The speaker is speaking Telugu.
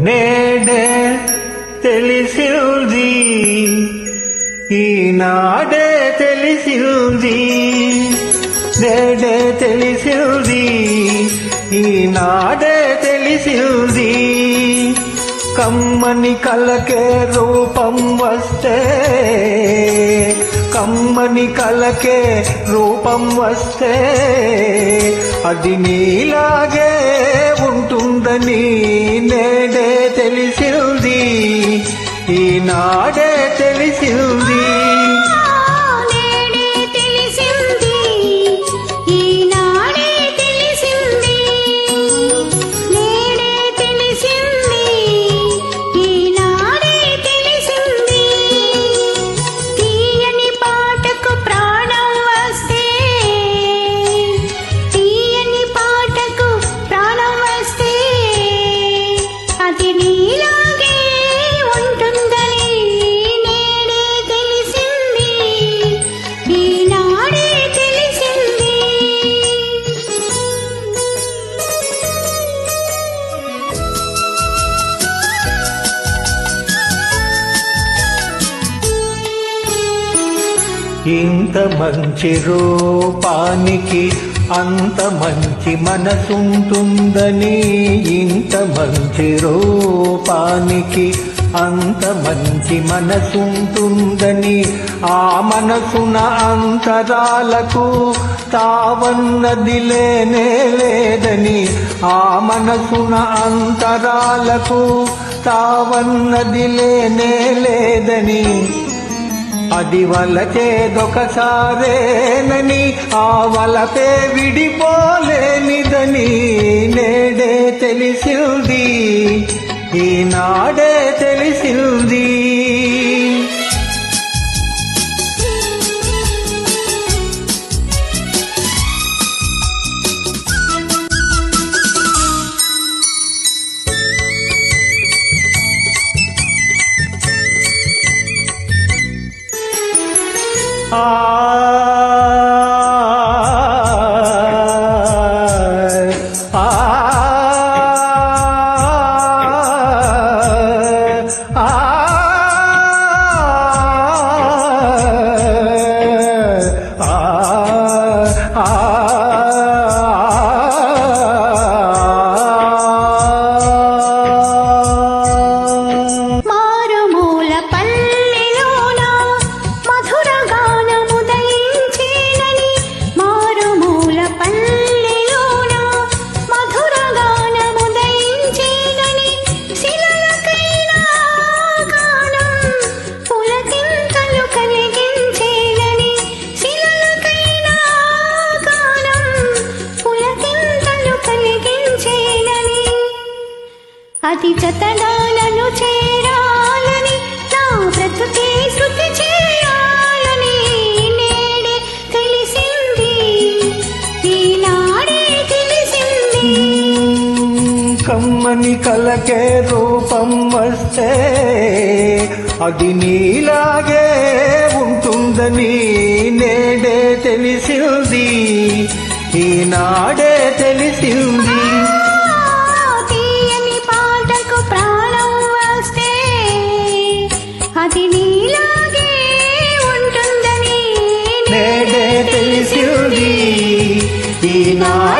నేడ తెలిసింది. ఈనాడే తెలిసింది. నేడ తెలిసింది. ఈనాడే తెలిసింది. కమ్మని కలకే రూపం వస్తే కమ్మని కలకే రూపం వస్తే అది నీలాగే ఉంటుందని నేడే తెలిసింది. ఈనాడే తెలిసింది. ఇంత మంచి రూపానికి అంత మంచి మనసుంటుందని ఇంత మంచి రూపానికి అంత మంచి మనసుంటుందని ఆ మనసున అంతరాలకు తావన్నది లేనే లేదని ఆ మనసున అంతరాలకు తావన్నది లేనే లేదని అది వలచేదొకసారేనని ఆ వలపే విడిపోలేనిదని నేడే తెలిసింది ఈనాడే తెలిసింది ఆ ఆ అతి చతనాలను చేరాలని నా బ్రతుకే శృతి చేయాలని నేడే తెలిసింది. ఈనాడే తెలిసింది. కమ్మని కలకే రూపం వస్తే అది నీలాగే ఉంటుందని నేడే తెలిసింది. ఈనాడే తెలిసింది. ఈనాడే